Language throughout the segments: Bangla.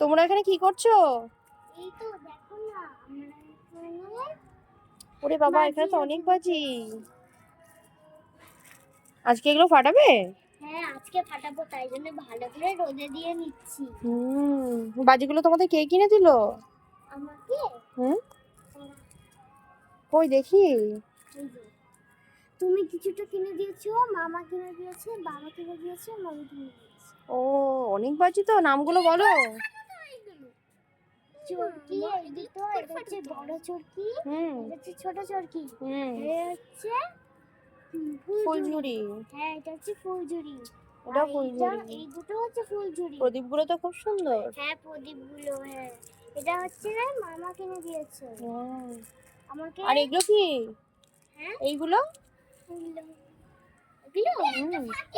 তোমরা এখানে কি করছ? ওরে বাবা এখানে তো। অনেক বাজি। আজকে এগুলো ফাটাবে? হ্যাঁ আজকে ফাটাবো তাই জন্য ভালো করে রোদে দিয়ে নিচ্ছি। হুম বাজিগুলো তোমাদের কে কিনে দিল? আমাকে? হুম? কই দেখি। তুমি কিছুটা কিনে দিয়েছ মামা কিনে দিয়েছে বাবা কিনে দিয়েছে মামি কিনে দিয়েছে। ও অনেক বাজি তো নামগুলো বলো। চরকি এই দুটো এটা হচ্ছে বড় চরকি। এটা হচ্ছে ছোট চরকি। হুম। এটা হচ্ছে ফুলঝুরি। হ্যাঁ এটা হচ্ছে ফুলঝুরি। ওটা ফুলঝুরি। এই দুটো হচ্ছে ফুলঝুরি। প্রদীপগুলো তো খুব সুন্দর। হ্যাঁ প্রদীপগুলো হ্যাঁ। এটা হচ্ছে না মামা কিনে দিয়েছে। আমাকে আর এগুলো কি? হ্যাঁ? এইগুলো? এগুলো? এগুলো?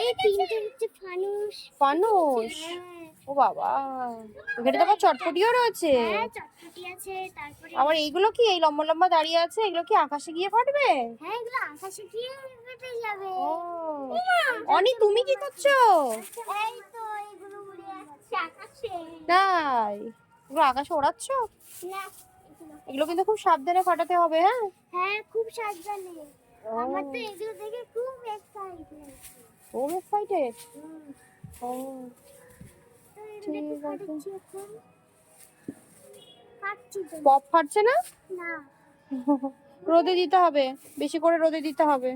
এই তিনটে হচ্ছে ফানুস। ফানুস? হ্যাঁ। ও বাবা এখানে তো আবার চটপটিও রয়েছে। হ্যাঁ চটপটি আছে তারপরে আবার এইগুলো কি এই লম্বা লম্বা দাঁড়িয়ে আছে এগুলো কি আকাশে গিয়ে ফাটবে? হ্যাঁ এগুলো আকাশে গিয়ে ফেটে যাবে। ও অনি তুমি কি করছ? এই তো এগুলো উড়ে যাচ্ছে আকাশে। তাই এগুলো আকাশে ওড়াচ্ছ? না এগুলো কিন্তু খুব সাবধানে ফাটাতে হবে হ্যাঁ? হ্যাঁ খুব সাবধানে। আমার তো এগুলো দেখে খুব এক্সাইটেড খুব এক্সাইটেড ও তো এগুলো ঠিক একটু আছে। ফাটাচ্ছি এখন ফাটছি তো পপ ফাটছে না? না। রোদে দিতে হবে। বেশি করে রোদে দিতে হবে।